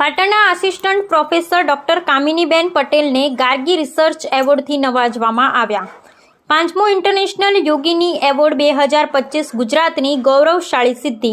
પાટણના assistant professor doctor Kaminiben પટેલને Gargi research એવોર્ડથી નવાજવામાં આવ્યા. પાંચમો ઇન્ટરનેશનલ યોગીની એવોર્ડ બે હજાર પચીસ ગુજરાતની ગૌરવશાળી સિદ્ધિ.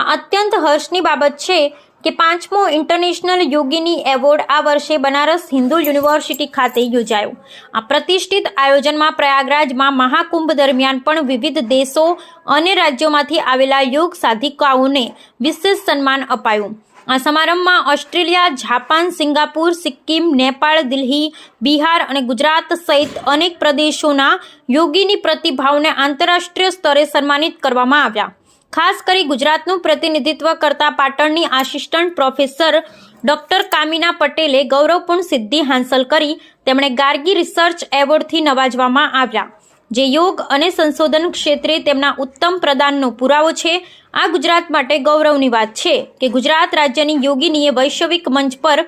આ અત્યંત હર્ષની બાબત છે કે પાંચમો ઇન્ટરનેશનલ યોગીની એવોર્ડ આ વર્ષે બનારસ હિન્દુ યુનિવર્સિટી ખાતે યોજાયો. આ પ્રતિષ્ઠિત આયોજનમાં પ્રયાગરાજમાં મહાકુંભ દરમિયાન પણ વિવિધ દેશો અને રાજ્યોમાંથી આવેલા યોગ સાધિકાઓને વિશેષ સન્માન અપાયું. આ સમારંભમાં Australia, Japan, Singapore, Sikkim, Nepal, Delhi, Bihar અને ગુજરાત સહિત અનેક પ્રદેશોના યોગીની પ્રતિભાવને આંતરરાષ્ટ્રીય સ્તરે સન્માનિત કરવામાં આવ્યા. ખાસ કરી ગુજરાતનું પ્રતિનિધિત્વ કરતા પાટણની આસિસ્ટન્ટ પ્રોફેસર ડોક્ટર કામિના પટેલે ગૌરવપૂર્ણ સિદ્ધિ હાંસલ કરી તેમણે ગાર્ગી રિસર્ચ એવોર્ડથી નવાજવામાં આવ્યા. જે યોગ અને સંશોધન ક્ષેત્રે તેમના ઉત્તમ પ્રદાનનો પુરાવો છે. આ ગુજરાત માટે ગૌરવની વાત છે કે ગુજરાત રાજ્યની યોગિનીએ વૈશ્વિક મંચ પર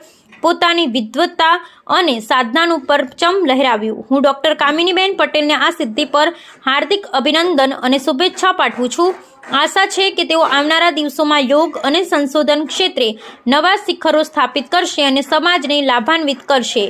પોતાની વિદ્વત્તા અને સાધનાનું પરચમ લહેરાવ્યું. હું ડૉક્ટર કામિનીબેન પટેલને આ સિદ્ધિ પર હાર્દિક અભિનંદન અને શુભેચ્છા પાઠવું છું. આશા છે કે તેઓ આવનારા દિવસોમાં યોગ અને સંશોધન ક્ષેત્રે નવા શિખરો સ્થાપિત કરશે અને સમાજને લાભાન્વિત કરશે.